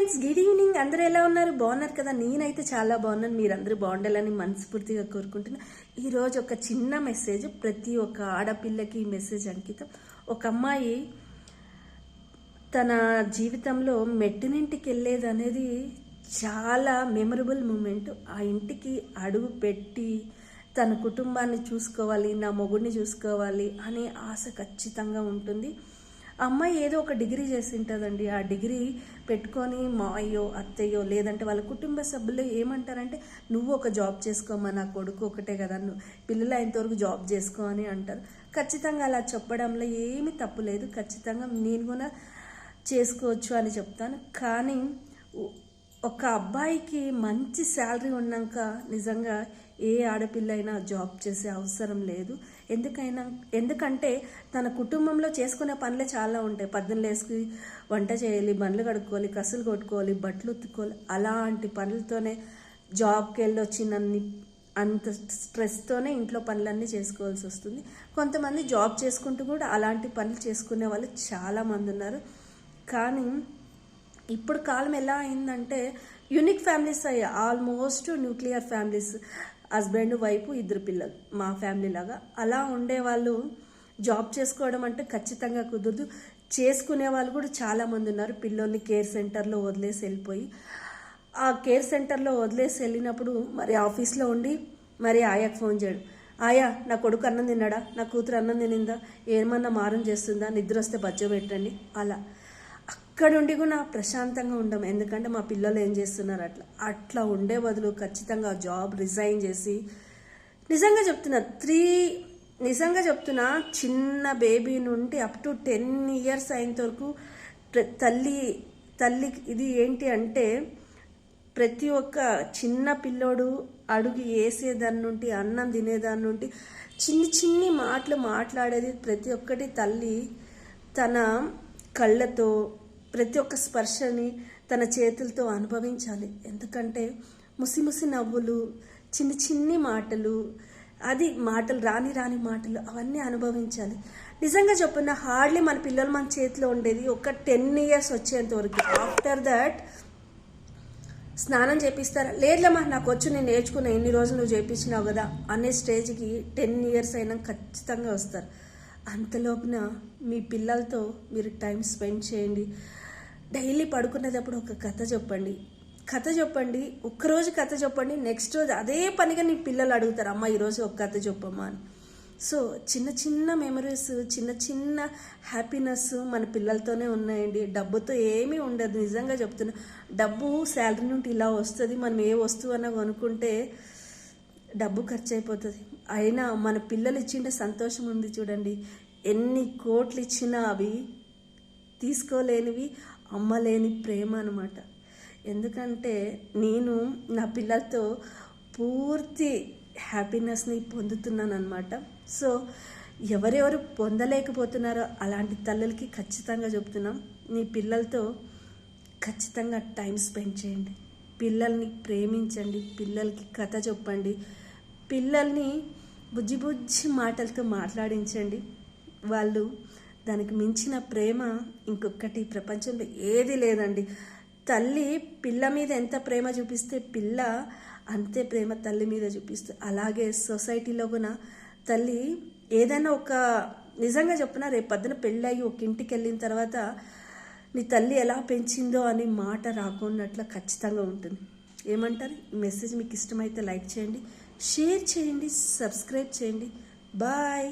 Friends good evening అందరూ ఎలా ఉన్నారు? బాగున్నారు కదా? నేనైతే చాలా బాగున్నాను. మీరందరూ బాగుండాలని మనస్ఫూర్తిగా కోరుకుంటున్నా. ఈరోజు ఒక చిన్న మెసేజ్ ప్రతి ఒక్క ఆడపిల్లకి ఈ మెసేజ్ అంకితం. ఒక అమ్మాయి తన జీవితంలో మెట్టినింటికి వెళ్ళేది అనేది చాలా మెమరబుల్ మూమెంట్ ఆ ఇంటికి అడుగు పెట్టి తన కుటుంబాన్ని చూసుకోవాలి నా మొగుడిని చూసుకోవాలి అనే ఆశ ఖచ్చితంగా ఉంటుంది. అమ్మాయి ఏదో ఒక డిగ్రీ చేసి ఉంటుందండి ఆ డిగ్రీ పెట్టుకొని మా అయ్యో అత్తయ్యో లేదంటే వాళ్ళ కుటుంబ సభ్యులు ఏమంటారంటే నువ్వు ఒక జాబ్ చేసుకోమా నా కొడుకు ఒకటే కదా నువ్వు పిల్లలు అయినంతవరకు జాబ్ చేసుకో అని అంటారు. ఖచ్చితంగా అలా చెప్పడంలో ఏమీ తప్పు లేదు. ఖచ్చితంగా నేను కూడా చేసుకోవచ్చు అని చెప్తాను. కానీ ఒక అబ్బాయికి మంచి శాలరీ ఉన్నాక నిజంగా ఏ ఆడపిల్ల అయినా జాబ్ చేసే అవసరం లేదు. ఎందుకైనా ఎందుకంటే తన కుటుంబంలో చేసుకునే పనులే చాలా ఉంటాయి. పద్దెనిమిది వేసుకు వంట చేయాలి బండ్లు కడుక్కోవాలి కసులు కొట్టుకోవాలి బట్టలు ఉత్తుకోవాలి అలాంటి పనులతోనే జాబ్కి వెళ్ళి వచ్చినన్ని అంత స్ట్రెస్తోనే ఇంట్లో పనులన్నీ చేసుకోవాల్సి వస్తుంది. కొంతమంది జాబ్ చేసుకుంటూ కూడా అలాంటి పనులు చేసుకునే వాళ్ళు చాలామంది ఉన్నారు. కానీ ఇప్పుడు కాలం ఎలా అయిందంటే యూనిక్ ఫ్యామిలీస్ అయ్యాయి. Almost nuclear families. హస్బెండ్ వైపు ఇద్దరు పిల్లలు మా ఫ్యామిలీ లాగా. అలా ఉండేవాళ్ళు జాబ్ చేసుకోవడం అంటే ఖచ్చితంగా కుదరదు. చేసుకునే వాళ్ళు కూడా చాలామంది ఉన్నారు. పిల్లల్ని కేర్ సెంటర్లో వదిలేసి వెళ్ళిపోయి ఆ కేర్ సెంటర్లో వదిలేసి వెళ్ళినప్పుడు మరి ఆఫీస్లో ఉండి మరి ఆయాకు ఫోన్ చేయడం. ఆయా నా కొడుకు అన్నం తిన్నాడా? నా కూతురు అన్నం తినిందా? ఏమన్నా మారం చేస్తుందా? నిద్ర వస్తే బజ్జ పెట్టండి. అలా. అక్కడుండి కూడా ప్రశాంతంగా ఉండం. ఎందుకంటే మా పిల్లలు ఏం చేస్తున్నారు? అట్లా అట్లా ఉండే బదులు ఖచ్చితంగా జాబ్ రిజైన్ చేసి నిజంగా చెప్తున్నా త్రీ నిజంగా చెప్తున్నా చిన్న బేబీ నుండి అప్ టు టెన్ ఇయర్స్ అయిన వరకు తల్లి తల్లి ఇది ఏంటి అంటే ప్రతి ఒక్క చిన్న పిల్లోడు అడుగు వేసేదాని నుండి అన్నం తినేదాని నుండి చిన్ని చిన్ని మాటలు మాట్లాడేది ప్రతి ఒక్కటి తల్లి తన కళ్ళతో ప్రతి ఒక్క స్పర్శని తన చేతులతో అనుభవించాలి. ఎందుకంటే ముసి ముసి నవ్వులు చిన్ని చిన్ని మాటలు అది మాటలు రాని రాని మాటలు అవన్నీ అనుభవించాలి. నిజంగా చెప్పిన హార్డ్లీ మన పిల్లలు మన చేతిలో ఉండేది ఒక టెన్ ఇయర్స్ వచ్చేంత వరకు. ఆఫ్టర్ దట్ స్నానం చేపిస్తారా? లేదులేమ్మా నాకు వచ్చి నేను నేర్చుకున్నా ఎన్ని రోజులు నువ్వు చేపించినావు కదా అనే స్టేజ్కి టెన్ ఇయర్స్ అయినా ఖచ్చితంగా వస్తారు. అంతలోపున మీ పిల్లలతో మీరు టైం స్పెండ్ చేయండి. డైలీ పడుకునేటప్పుడు ఒక కథ చెప్పండి. కథ చెప్పండి. ఒక్కరోజు కథ చెప్పండి. నెక్స్ట్ రోజు అదే పనిగా నీ పిల్లలు అడుగుతారు అమ్మ ఈరోజు ఒక కథ చెప్పమ్మా అని. సో చిన్న చిన్న మెమరీస్ చిన్న చిన్న హ్యాపీనెస్ మన పిల్లలతోనే ఉన్నాయండి. డబ్బుతో ఏమీ ఉండదు. నిజంగా చెప్తున్నా డబ్బు శాలరీ నుండి ఇలా వస్తుంది. మనం ఏ వస్తువు అన్నా కొనుక్కుంటే డబ్బు ఖర్చు అయిపోతుంది అయినా మన పిల్లలు ఇచ్చిండే సంతోషం ఉంది చూడండి. ఎన్ని కోట్లు ఇచ్చినా అవి తీసుకోలేనివి అమ్మలేని ప్రేమ అనమాట ఎందుకంటే నేను నా పిల్లలతో పూర్తి హ్యాపీనెస్ని పొందుతున్నాను అనమాట సో ఎవరెవరు పొందలేకపోతున్నారో అలాంటి తల్లులకి ఖచ్చితంగా చెప్తున్నాం. నీ పిల్లలతో ఖచ్చితంగా టైం స్పెండ్ చేయండి. పిల్లల్ని ప్రేమించండి. పిల్లలకి కథ చెప్పండి. పిల్లల్ని బుజ్జి బుజ్జి మాటలతో మాట్లాడించండి. వాళ్ళు దానికి మించిన ప్రేమ ఇంకొకటి ప్రపంచంలో ఏది లేదండి. తల్లి పిల్ల మీద ఎంత ప్రేమ చూపిస్తే పిల్ల అంతే ప్రేమ తల్లి మీద చూపిస్తుంది అలాగే సొసైటీలో కూడా తల్లి ఏదైనా ఒక నిజంగా చెప్పిన రేపు పొద్దున పెళ్ళయి ఒక ఇంటికి వెళ్ళిన తర్వాత నీ తల్లి ఎలా పెంచిందో అని మాట రాకున్నట్లు ఖచ్చితంగా ఉంటుంది. ఏమంటారు? మెసేజ్ మీకు ఇష్టమైతే లైక్ చేయండి. షేర్ చేయండి సబ్స్క్రైబ్ చేయండి. బాయ్.